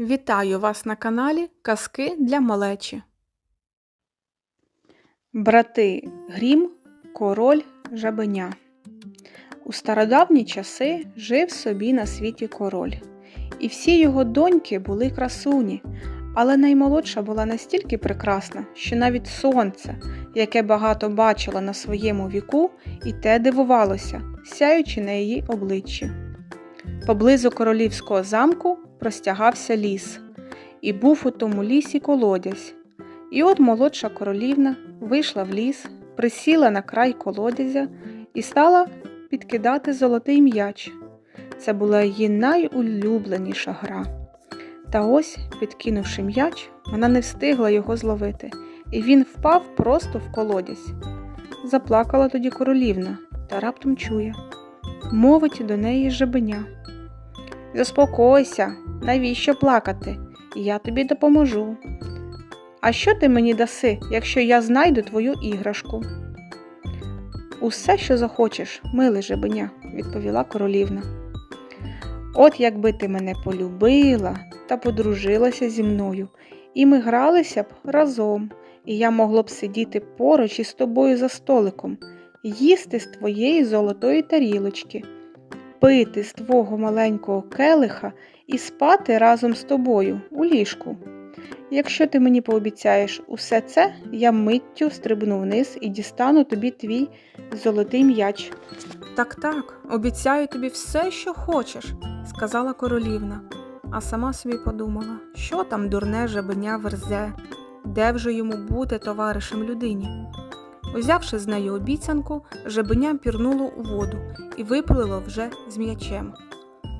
Вітаю вас на каналі Казки для малечі. Брати Грім, король жабеня. У стародавні часи жив собі на світі король, і всі його доньки були красуні, але наймолодша була настільки прекрасна, що навіть сонце, яке багато бачила на своєму віку, і те дивувалося, сяючи на її обличчі. Поблизу королівського замку простягався ліс, і був у тому лісі колодязь. І от молодша королівна вийшла в ліс, присіла на край колодязя і стала підкидати золотий м'яч. Це була її найулюбленіша гра. Та ось, підкинувши м'яч, вона не встигла його зловити, і він впав просто в колодязь. Заплакала тоді королівна та раптом чує мовить до неї жабеня. Заспокойся, навіщо плакати? Я тобі допоможу. А що ти мені даси, якщо я знайду твою іграшку? Усе, що захочеш, миле жебеня, відповіла королівна. От якби ти мене полюбила та подружилася зі мною, і ми гралися б разом, і я могло б сидіти поруч із тобою за столиком, їсти з твоєї золотої тарілочки, пити з твого маленького келиха і спати разом з тобою у ліжку. Якщо ти мені пообіцяєш усе це, я миттю стрибну вниз і дістану тобі твій золотий м'яч. Так, так, обіцяю тобі все, що хочеш, сказала королівна, а сама собі подумала, що там дурне жабеня верзе, де вже йому бути товаришем людині. Узявши з нею обіцянку, жабеня пірнуло у воду і виплило вже з м'ячем.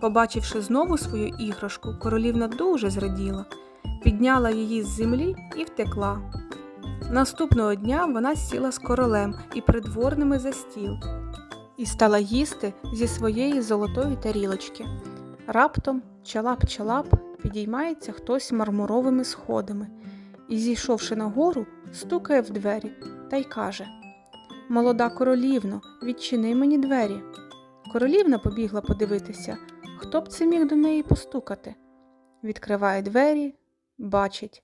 Побачивши знову свою іграшку, королівна дуже зраділа підняла її з землі і втекла. Наступного дня вона сіла з королем і придворними за стіл і стала їсти зі своєї золотої тарілочки. Раптом чалап-чалап підіймається хтось мармуровими сходами і, зійшовши нагору, стукає в двері та й каже Молода королівно, відчини мені двері. Королівна побігла подивитися, хто б це міг до неї постукати. Відкриває двері, бачить,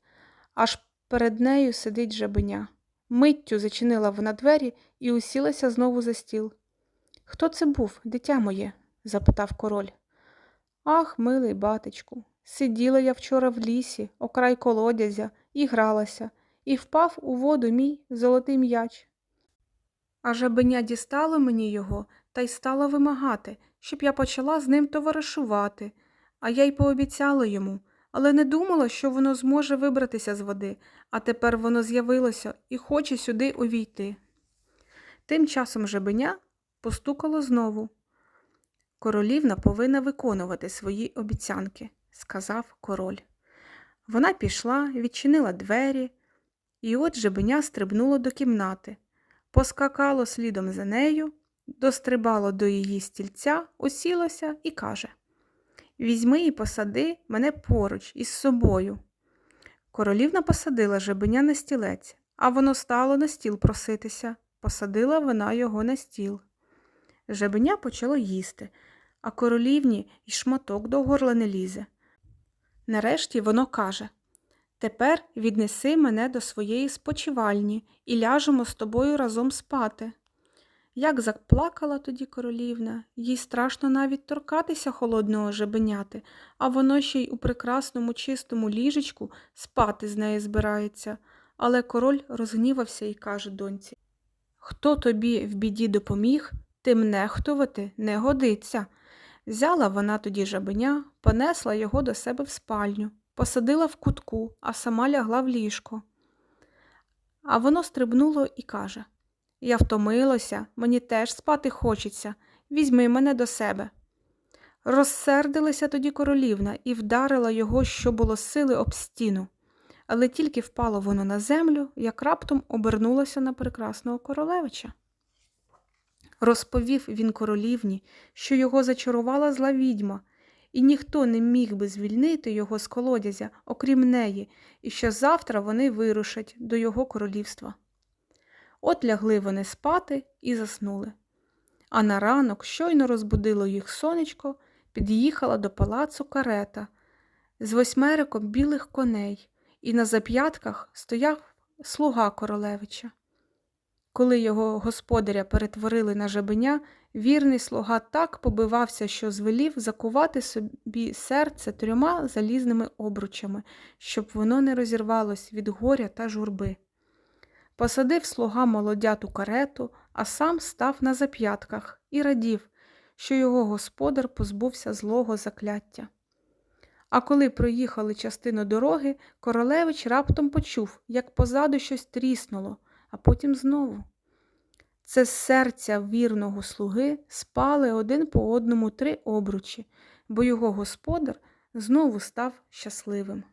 аж перед нею сидить жабеня. Миттю зачинила вона двері і усілася знову за стіл. Хто це був, дитя моє? запитав король. Ах, милий батечку, сиділа я вчора в лісі, окрай колодязя, і гралася, і впав у воду мій золотий м'яч. А жабеня дістало мені його та й стала вимагати, щоб я почала з ним товаришувати, а я й пообіцяла йому, але не думала, що воно зможе вибратися з води, а тепер воно з'явилося і хоче сюди увійти. Тим часом жебеня постукало знову. Королівна повинна виконувати свої обіцянки, сказав король. Вона пішла, відчинила двері, і от жебеня стрибнуло до кімнати, поскакало слідом за нею, дострибало до її стільця, усілося і каже Візьми і посади мене поруч із собою. Королівна посадила жебеня на стілець, а воно стало на стіл проситися. Посадила вона його на стіл. Жебеня почало їсти, а королівні й шматок до горла не лізе. Нарешті воно каже Тепер віднеси мене до своєї спочивальні і ляжемо з тобою разом спати. Як заплакала тоді королівна, їй страшно навіть торкатися холодного жебеняти, а воно ще й у прекрасному чистому ліжечку спати з нею збирається. Але король розгнівався і каже доньці Хто тобі в біді допоміг, тим нехтувати не годиться. Взяла вона тоді жабеня, понесла його до себе в спальню, посадила в кутку, а сама лягла в ліжко. А воно стрибнуло і каже я втомилося, мені теж спати хочеться. Візьми мене до себе. Розсердилася тоді королівна і вдарила його, що було сили об стіну, але тільки впало воно на землю, як раптом обернулося на прекрасного королевича. Розповів він королівні, що його зачарувала зла відьма, і ніхто не міг би звільнити його з колодязя, окрім неї, і що завтра вони вирушать до його королівства. От лягли вони спати і заснули. А на ранок щойно розбудило їх сонечко, під'їхала до палацу карета. з восьмериком білих коней, і на зап'ятках стояв слуга королевича. Коли його господаря перетворили на жабеня, вірний слуга так побивався, що звелів закувати собі серце трьома залізними обручами, щоб воно не розірвалось від горя та журби. Посадив слуга молодяту карету, а сам став на зап'ятках і радів, що його господар позбувся злого закляття. А коли проїхали частину дороги, королевич раптом почув, як позаду щось тріснуло, а потім знову. Це з серця вірного слуги спали один по одному три обручі, бо його господар знову став щасливим.